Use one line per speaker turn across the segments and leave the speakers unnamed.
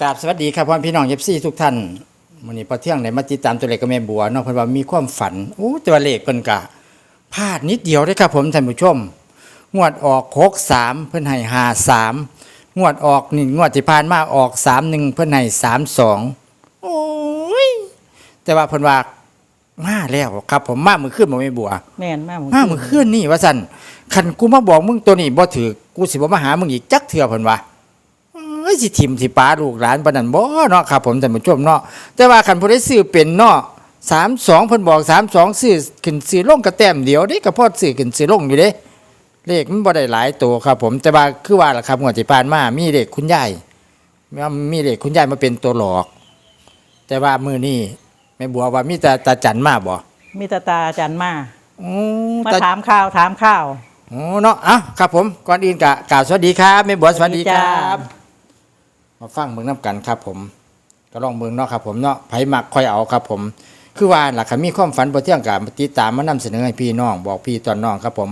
กราบสวัสดีครับพ่อพี่น้องเอฟซีทุกท่านวันนี้พอเที่ยงในมาติดตามตัวเลขกับแม่บัวเนาะเพิ่นว่ามีความฝันโอ้ตัวเลขเพิ่นกะพลาดนิดเดียวเด้อครับผมท่านผู้ชม งวดออกหกสามเพิ่นให้ห้าสามงวดออกนี่งวดที่ผ่านมาออกสามหนึ่งเพิ่นให้สามสองโอ้ยแต่ว่าเพิ่นว่ามาแล้วครับ ผมมามือขึ้นบ่แม่บัว
แม่นมาก
มามือขึ้นนี่ว่าซั่นคันกูมาบอกมึงตัวนี้บ่ถือกูสิบ่มาหามึงอีกจักเทื่อเพิ่นว่า เอ้ยสิทิมสิป้าลูกหลานปานนั้นบ่เนาะครับผมท่านผู้ชมเนาะแต่ว่าคันผู้ใดซื้อเป็นเนาะ32เพิ่นบอก32ซื้อขึ้นซื้อลงก็แต้มเดียวเด้ก็พอซื้อขึ้นซื้อลงอยู่เด้เลขมันบ่ได้หลายตัวครับ ผมแต่ว่าคือว่าล่ะครับงวดที่ผ่านมามีเลขคุณยายมีเลขคุณยายมาเป็นตัวหลอก แต่ว่ามื้อนี้แม่บัวว่ามีแต่ตาจันมาบ่
มีตาตาอาจันมา
อือ
มา
ตา
ถามข่าวถามข่าว
โอ้เนาะอะครับผมก่อนอื่นกะกล่าวสวัสดีครับแม่บัวสวัสดีค
จ้า
รับ มาฟังเมืองน้ำกันครับผม ก็ลองเมืองเนาะครับผมเนาะไผมักค่อยเอาครับผม คือว่าหลักมีความฝันบ่เที่ยงกับติดตามมานำเสนอให้พี่น้อง บอกพี่ตอนน้องครับผม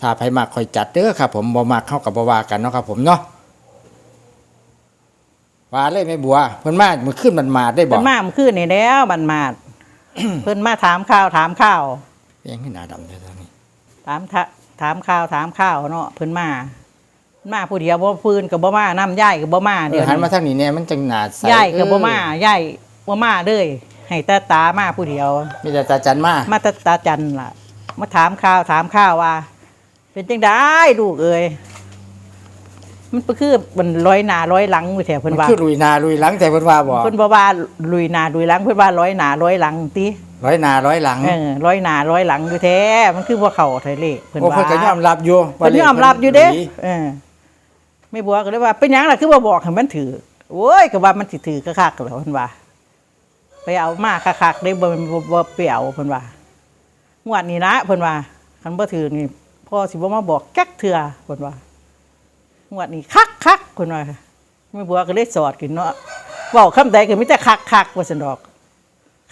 ถ้าไผมักค่อยจัดเด้อครับผมบ่มักเข้ากับบ่ว่ากันเนาะครับผมเนาะว่าเลยแม่บัวเพิ่นมาเมื่อคืนมันมาได้บ่
เพิ่นมาเมื่อคืนนี่แล้วบันมาดเพิ่นมาถามข่าวถามข่าว
ยังขึ้นหน้าดำเลยตอนนี้
ถามทะถามข่าวถามข่าวเนาะเพิ่นมา มาผู้เดียวบ่พื้นกับบ่มาน้ำย่ายกับบ่มา
เดี๋
เดี๋
ย
ยวว
หันมา
นี้
ทางนี้เนี่ยมันจังหน้าใส
ย่ายกับบ่มา
เออย่า
ยบ่มาเลยให้ตาตามาผู้เดียว
มีแต่ตาจันมา
มาตาตาจันล่ะ มาถามข่าวถามข่าวว่า เป็นจังได้ลูกเอ้ยมันก็คือมันร้อยหน้าร้อยหลังอยู่แถว
เพิ่
เพิ่
น
นว่า
คือลุยหนาลุยหลังแต่เพิ่นว่าบ่
เพิ่นบอกว่าลุยหนาลุยหลังเพิ่นว่าร้อยหนาร้อยหลังติ
ร้อยหนาร้อยหลัง
เออร้อยหนาร้อยหลังอยู่แท้มันคือบ่เข้าไทยเลขเพิ่น
โอ้
ว่า
เพิ่นก็ยอมรับอยู่ว่า
เพิ่นยอมรับอยู่เด้
ลข
เออ ไม่บัวก็เลยว่า เป็นยังล่ะคือบ่บอกให้มันถือโอ้ยก็ว่ามันสิถือคักๆแล้วเพิ่นว่า ไปเอามาคักๆได้บ่บ่บ่เปี้ยวเพิ่นว่างวดนี้นะเพิ่นว่าคันบ่ถือนี่พ่อสิบ่มาบอกจักเทื่อเพิ่นว่างวดนี้คักๆเพิ่นว่าไม่บัวก็เลยสอดขึ้นเนาะเว้าคำใดก็มีแต่คักๆว่าซั่นดอก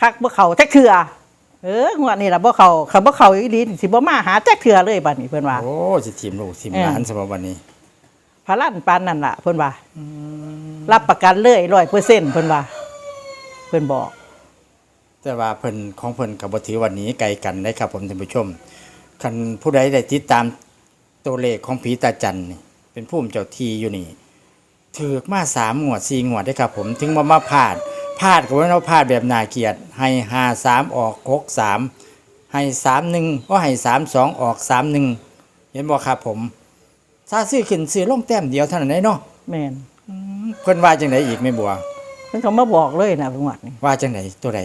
คักบ่เข้าจักเทื่อเอองวดนี้ล่ะบ่เข้าคันบ่เข้าอีหลีสิบ่มาหาจักเทื่อเลยบัดนี้เพิ่นว่า
โอ้สิทีมลูกทีม
เออ
หลานสำหรับวัน นี้
พาลั่นปานนั่นล่ะเพิ่นว่ารับประกันเลยร้อยเปอร์เซ็นต์เพิ่นว่าเพิ่นบอก
แต่ว่าเพิ่นของเพิ่นกับบ่ถือวันนี้ไกลกันได้ครับผมท่านผู้ชมคันผู้ใดได้ติดตามตัวเลขของผีตาจันนี่เป็นผู้เจ้าทีอยู่นี่ถือกมาสามงวดสี่งวดได้ครับผมถึงมามาพลาดพลาดก็ว่าเราพลาดแบบน่าเกลียดให้ห้าสามออกหกสามให้สามหนึ่งก็ให้สามสองออกสามหนึ่งเห็นบ่ครับผม ถ้าซื้อขึ้นซื้อลงแต้มเดียวเท่านั้นได้เนาะ
แม่น
เพิ่นว่าจังไดอีกไม่บัว
เพิ่นเขามาบอกเลยนะจังหวัดนี้
ว่าจังไดตัวใด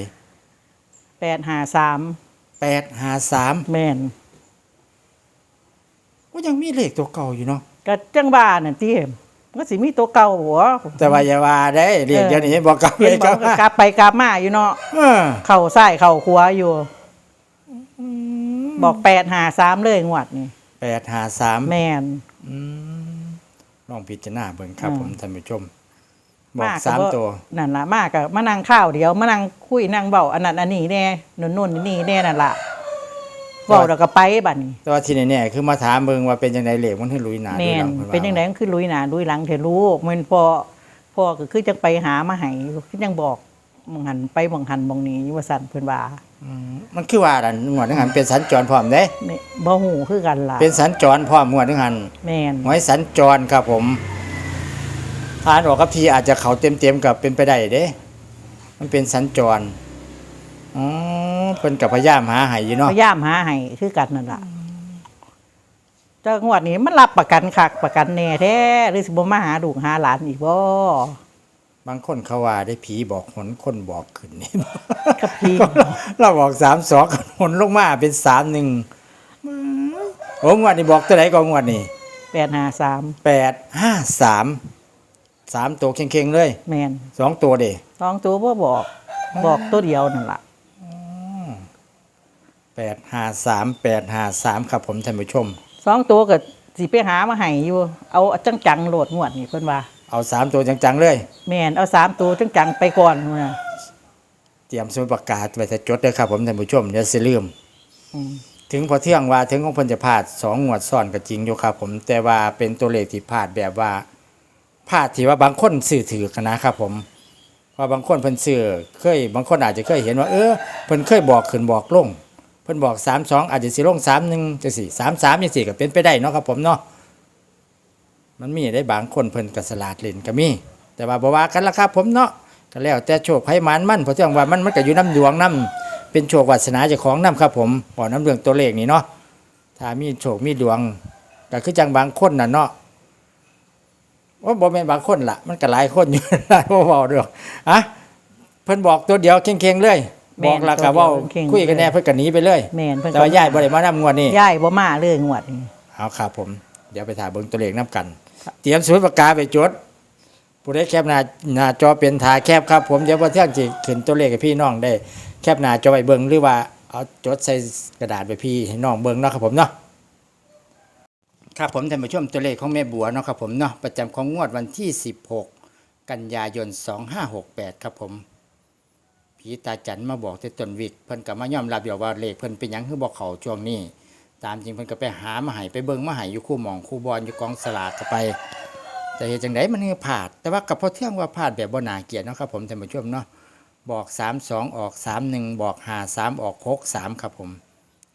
แปดหาสาม
แปดห้าสาม
แม่น
ก็ยังมีเลขตัวเก่าอยู่เนาะ
ก็จังบ้านนั่นติมันก็สิมีตัวเก่าหัว
แต่ว่าอย่าว่าได้เลข
เออ
เดี๋ยวนี้บอกเก่าเล
เห็น
ย
บ
ค
อ
รับ
กก็กลับไปกลับมาอยู่เนาะ
เออ
เข้าซ้ายเข้าขวาอยู่ บอกแปดหาสามเลยงวดนี่
แปด ห้าสาม
แม่น
ลองพิจารณาเบิ่งครับ
อืม
ผมท่านผู้ชม บอก
ก็
สาม
บ่
ตัว
นั่นล่ะมากก็มานั่งข้าวเดียวมานั่งคุยนั่งเว้าอันนั้นอันนี้แน่นู่นๆนี่แน่นั่นล่ะเว้าแล้วก็ไปบัดนี้
แต่ว่าที่แน่ๆคือมาถามเบิ่งว่าเป็นจังไดเลขมันถึงลุยหนา
แม่น
ลุยหลัง
เป็นยังไงมันคือลุยหนาลุยหลังเถอะลูกมันพอพ่อก็คือจังไปหามาให้คือจังบอก มองหันไปมองหันมองนี้ว่าสั่นเพิ่นว่า
อืมมันคือว่าดันงวดนึงหันเป็นสัญจรพร้อมเด้
นี่บ่ฮู้คือกันล่ะ
เป็นสัญจรพร้อมงวดนึงหัน
แม่น
หวยสัญจรครับผมทานออกกับทีอาจจะเขาเต็มๆกับเป็นไปได้เด้ มันเป็นสัญจรอ๋อเพิ่นกับพยายามหาให้อยู่เนาะ
พยายามหาให้คือกันนั่นล่ะจังหวัดนี้มันรับประกันคักประกันแน่แท้หรือสิบ่มาหาลูกหาหลานอีกบ่
บางคนเขาว่าได้ผีบอกหนคนบอกขึ้นนี่
กับพี่
เราบอกสามสองหนลงมาเป็นสามหนึ่งโอ้งวดนี้บอกตัวไหนก็งวดนี้
853
แปดห้าสามสามตัวเข่งๆเลย
แม่น
สองตัวเด้
สองตัวบ่บอก บอกตัวเดียวนั่นล่ะ
แปดห้าสามแปดห้าสามครับผมท่านผู้ชม
สองตัวก็สิไปหามาให้อยู่ เอาจังๆโหลดงวดนี่เพิ่นว่า
เอาสามตัวจังๆเลย
แม่นเอาสามตัวจังๆไปก่อนนะ
เตรียมสมุดประกาศไว้จะจดเลยครับ ผมท่านผู้ชมอย่าสิลืม
อืม
ถึงพอเที่ยงว่าถึงของเพิ่นจะพลาดสองงวดซ้อนก็จริงอยู่ครับ ผมแต่ว่าเป็นตัวเลขที่พลาดแบบว่าพลาดที่ว่าบางคนสื่อถือกันนะครับ ผมว่าบางคนเพิ่นซื้อเคย บางคนอาจจะเคยเห็นว่า เออเพิ่นเคยบอกขึ้นบอกลงเพิ่นบอก3 2อาจจะสิลง3 1จังซี่3 3จังซี่ก็เป็นไปได้เนาะครับผมเนาะ มันมีได้บางคนเพิ่นก็สลาดเล่นก็มี แต่ว่าบ่ว่ากันละครับผมเนาะก็แล้วแต่โชคไผมันมันเพราะเรื่องว่ามันมันก็อยู่น้ำดวงน้ำเป็นโชควาสนาเจ้าของน้ำครับผมบอกน้ำเรื่องตัวเลขนี่เนาะถ้ามีโชคมีดวงก็คือจังบางคนน่ะเนาะว่าบ่แม่นบางคนล่ะมันก็หลายคนอยู่หลายบ่เว้าเด้ออะเพิ่นบอกตัวเดียวเข่งๆเลย
แม่น
บอกแล้วก็เว้า
ตัวเดียวเข่งๆ
คุยกันแน่เพิ่นก็หนีไปเลย
แม่นเพิ่น
แต่ว่ายายบ่ได้มานำงวดนี้
ยายบ่มาเลยงวดนี้
เอาครับผม เดี๋ยวไปถ่ายเบิ่งตัวเลขนํกัน เตรียมสมุดปากกาไปจดผู้ใดแคปหน้าหน้าจอเป็นถาแคปครับ ผมเดี๋ยวพอเที่ยงสิขึ้นตัวเลขให้พี่น้องได้ แคปหน้าจอไว้เบิ่งหรือว่าเอาจดใส่กระดาษไปพี่ให้น้องเบิ่งเนาะครับผมเนาะครับผมท่านผู้ชมตัวเลขของแม่บัวเนาะครับผมเนาะประจำของงวดวันที่ 16 กันยายน 2568 ครับผมผีตาจันมาบอกที่ตนวิกเพิ่นก็มายอมรับเดี๋ยวว่าเลขเพิ่นเป็นหยังคือบอกเขาช่วงนี้ ตามจริงเพิ่นก็ไปหามาให้ไปเบิ่งมาให้อยู่คู่หมองคู่บอลอยู่กองสลากก็ไปแต่เหตุจังไดมันคือพลาด แต่ว่ากับพอเที่ยงว่าพลาดแบบบ่น่าเกลียดเนาะครับผมท่านผู้ชมเนาะบอก 32 ออก 31 บอก 53 ออก 63 ครับผม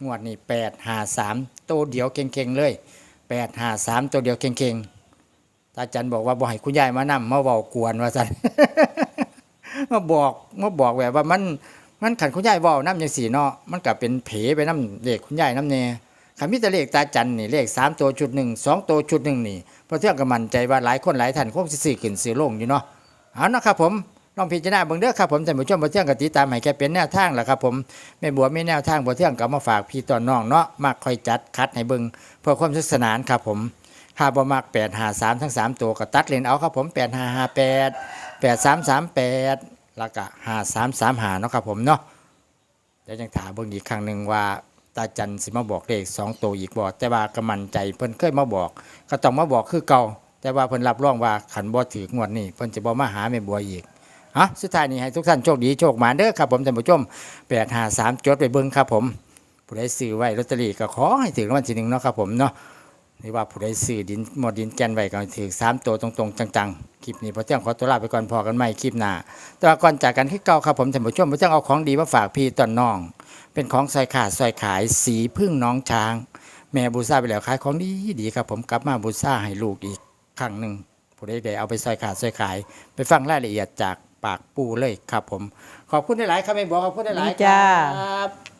งวดนี้853โตวเดียวเก่งๆเลยแปดหาสามตัวเดียวเก่งๆตาจันบอกว่าบ่ให้คุณยายมานำมาเว้ากวนว่าซั่นมาบอกมาบอกแบบว่ามันมันขันคุณยายเว้านำจังสี่เนาะมันก็เป็นเผไปนำเลขคุณยายนำแน่ คันมีแต่เลขตาจันนี่เลขสามตัวชุดหนึ่งสองตัวชุดหนึ่งนี่เพราะเที่ยงก็มั่นใจว่าหลายคนหลายท่านคงสิซื้อขึ้นซื้อลงอยู่เนาะเอานะครับผมลองพิจารณาเบิ่งเด้อครับผมท่านผู้ชมบ่เที่ยงก็ติตามให้แค่เป็นแนวทางแหละครับผมแม่บัวมีแนวทางบ่เที่ยงก็เอามาฝากพี่ตอนน้องเนาะมักคอยจัดคัดให้เบิ่งเพื่อความสนุกสนานครับผมหาบ่มัก8 5 3ทั้ง3ตัวก็ตัดเลนเอาครับผม8 5 5 8 8 3 3 8แล้วก็5 3 3 5เนาะครับผมเนาะเดี๋ยวยังถามเบิ่งอีกครั้งหนึ่งว่า ตาจันสิมาบอกเลข2ตัวอีกบ่แต่ว่ากำมันใจเพิ่นเคยมาบอก ก็ต้องมาบอกคือเก่าแต่ว่าเพิ่นรับรองว่าขันบ่ถืองวดนี้เพิ่นจะบ่มาหาแม่บัวอีกอะสุดท้ายนี้ให้ทุกท่านโชคดีโชคหมาเด้อครับผมท่านผู้ชมแปดหาสามจดไปเบิ้งครับผมผู้ใดซื้อไว้ลอตเตอรี่ก็ขอให้ถึงรางวัลที่หนึ่งเนาะครับผมเนาะ นี่ว่าผู้ใดซื้อดินหมดดินแกนไว้ก็ให้ถือสามตัวตรงๆ จังๆ คลิปนี้พอเที่ยงขอตัวลาไปก่อนพอกันใหม่คลิปหน้า แต่ว่าก่อนจากกันที่เก่าครับผมท่านผู้ชมพอเที่ยงเอาของดีมาฝากพี่ตอนน้อง เป็นของซอยขาดซอยขายสีพึ่งน้องช้าง แม่บูซาไปแล้วขายของดีดีครับผมกลับมาบูซาให้ลูกอีกครั้งหนึ่งผู้ใดได้เอาไปซอยขาดซอยขาย ไปฟังรายละเอียดจากปากปูเลยครับผม ขอบคุณหลายครับแม่บัวขอบคุณหลาย
จ้า
ครับ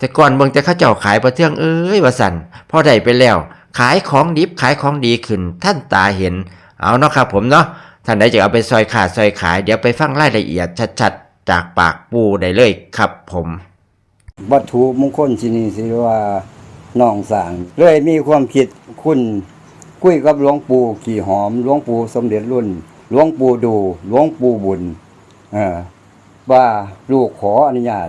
แต่ก่อนเบิ่งแต่เขาเจ้าขายประเทืองเอ้ยว่าสันพอได้ไปแล้ว ขายของดิบขายของดีขึ้น ท่านตาเห็น เอาเนาะครับผมเนาะท่านใดจะเอาไปซอยขาดซอยขายเดี๋ยวไปฟังรายละเอียดชัดๆ จากปากปูได้เลยครับผม
วัตถุมงคลที่นี่สิว่าน้องสางเลยมีความคิดคุณคุยกับหลวงปู่ขี่หอมหลวงปู่สมเด็จรุ่นหลวงปู่ดูหลวงปู่บุญเออว่าลูกขออนุญาต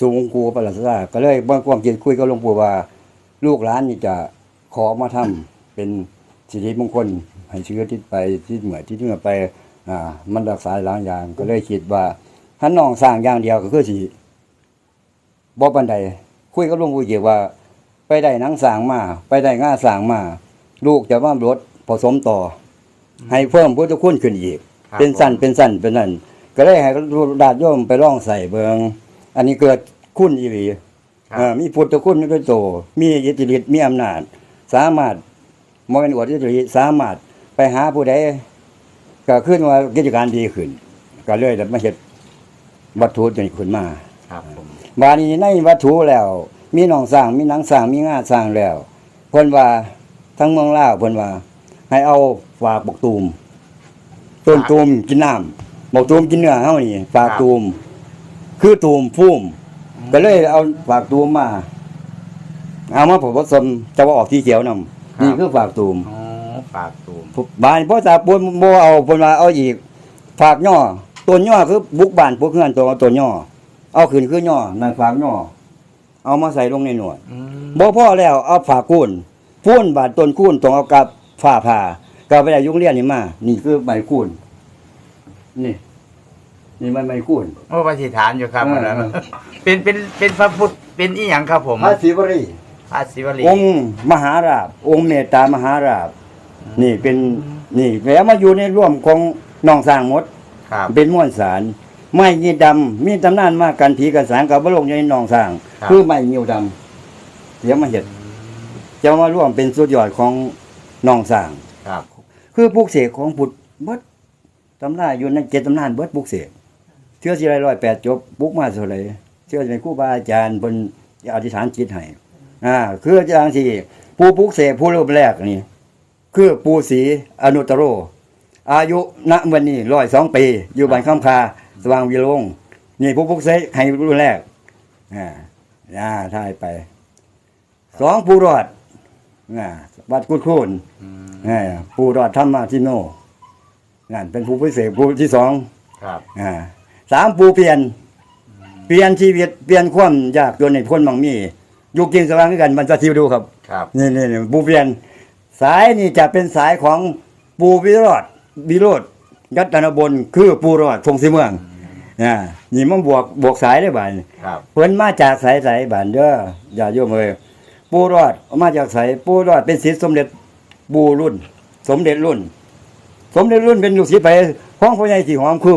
สูงกูประหลาดซาก็เลยบ่ความคิดคุยกับหลวงปู่ว่า ลูกหลานนี่จะขอมาทำเป็นสิริมงคลให้เชื้อที่ไปที่เหมือที่เหมือไปอ่ามันรักษาหลายอย่าง ก็เลยคิดว่าถ้าน้องสร้างอย่างเดียวก็คือสิบ่ปานใดคุยกับหลวงปู่เกี่ยวว่า ไปได้หนังสร้างมา ไปได้ง่าสร้างมา ลูกจะว่ารถผสมต่ออให้เพิ่มพุทธคุณขึ้นอีก
ครับ
เป็นสั้นเป็นสั้นเป็นนั่นก็เลยให้ดาดโยมไปล่องใส่เบิง อันนี้เกิดคุณอีหลี
ครับ
อ่ามีพุทธคุณด้วยโต มีอิทธิฤทธิ์มีอำนาจ สามารถมองเป็นอวดอิทธิฤทธิ์สามารถไปหาผู้ใดก็ขึ้นว่ากิจการดีขึ้น ก็เลยได้มาเฮ็ดวัตถุตัวนี้ขึ้นมา
ครับผม
บาดนี้ในวัตถุแล้ว มีหนองสร้างมีหนังสร้างมีงาสร้างแล้วเพิ่นว่าทั้งเมืองลาวเพิ่นว่า ให้เอาฝากบกตูมต้นตูมกินน้ำบกตูมกินเนื้อเฮานี่ฝากตูม คือตูมพุ่มก็เลยเอาฝากตูมมา เอามาผสมจะว่าออกที่เขียวนำนี่คือฝากตูม
อ๋อฝากตูม
บ้านพ่อตาปนบ่เอาเพิ่นว่าเอาอีก ฝากย่อต้นย่อคือบุกบ้านพวกเฮือนตัวต้นย่อเอาขึ้นคือย่อนั่นฝากย่อเอามาใส่ลงในหนวด
อืม
บ่พอแล้วเอาฝากคูนพูนบาดต้นคูนต้องเอากับฝ้าผ่าก็ไปได้ยุงเรียนนี่มา นี่คือใบคูนนี่ นี่มันใบคูน
โอ้ปฏิฐานอยู่ครับ
เออ
อันนั้น
เออ
เป็นเป็นเป็นพระพุทธเป็นอีหยังครับผม
พระศิวรี
พระศิวลี
องค์มหาราบ องค์เมตตามหาราบ นี่เป็นนี่แล้วมาอยู่ในร่วมของน้องสร้างหมด
ครับ
เป็นม้วนสารไม้ยีดำมีตำนานมากกันผีกันสารกับบลงในหนองสร้าง
ครับ
คือไม้ยิวดำเดี๋ยวมาเห็ดจะมาร่วมเป็นสุดยอดของหนองสร้าง
ครับ
คือปลูกเสกของพุทธเบิดตำนานอยู่ในเจ็ดตำนานเบิดปลูกเสก เชื่อสิไรร้อยแปดจบปลูกมาเท่าไหรเชื่อในครูบาอาจารย์บนอธิษฐานจิตให้อ่าคืออาจารย์ที่ผู้ปลูกเสกผู้รูปแรกนี่ คือปูศรีอนุตตโร อายุณวันนี้ร้อยสองปี อยู่บ้านข้ามคาสว่างวิโรงนี่ผู้ปลุกเสกให้รุ่นแรกอ่าอ่าทายไปสองผู้รอดอ่าวัดกุดคูนอ่าผู้รอดธรรมาทิโนนั่นเป็นผู้พิเศษผู้ที่สอง
ครับ
อ่า สามผู้เปลี่ยน เปลี่ยนชีวิตเปลี่ยนความยากจนในพ้นมังมีอยู่กินสว่างด้วยกันบรรจทิวดูครับ
ครับ
นี่นี่นี่ปูเปลี่ยน สายนี่จะเป็นสายของปูวิโรธวิโรธยัตนบนคือปูรอดพงศิเมืองอ่านี่มันบวกบวกสายได้บ่าย
ครับ
เพิ่นมาจากสายสายบ้านเด้ออย่าโยมเอ้ยปูรอดมาจากสายปูรอดเป็นศิษย์สมเด็จปูรุ่น สมเด็จรุ่น สมเด็จรุ่นเป็นลูกศิษย์ไปของพ่อใหญ่ที่หอมคือ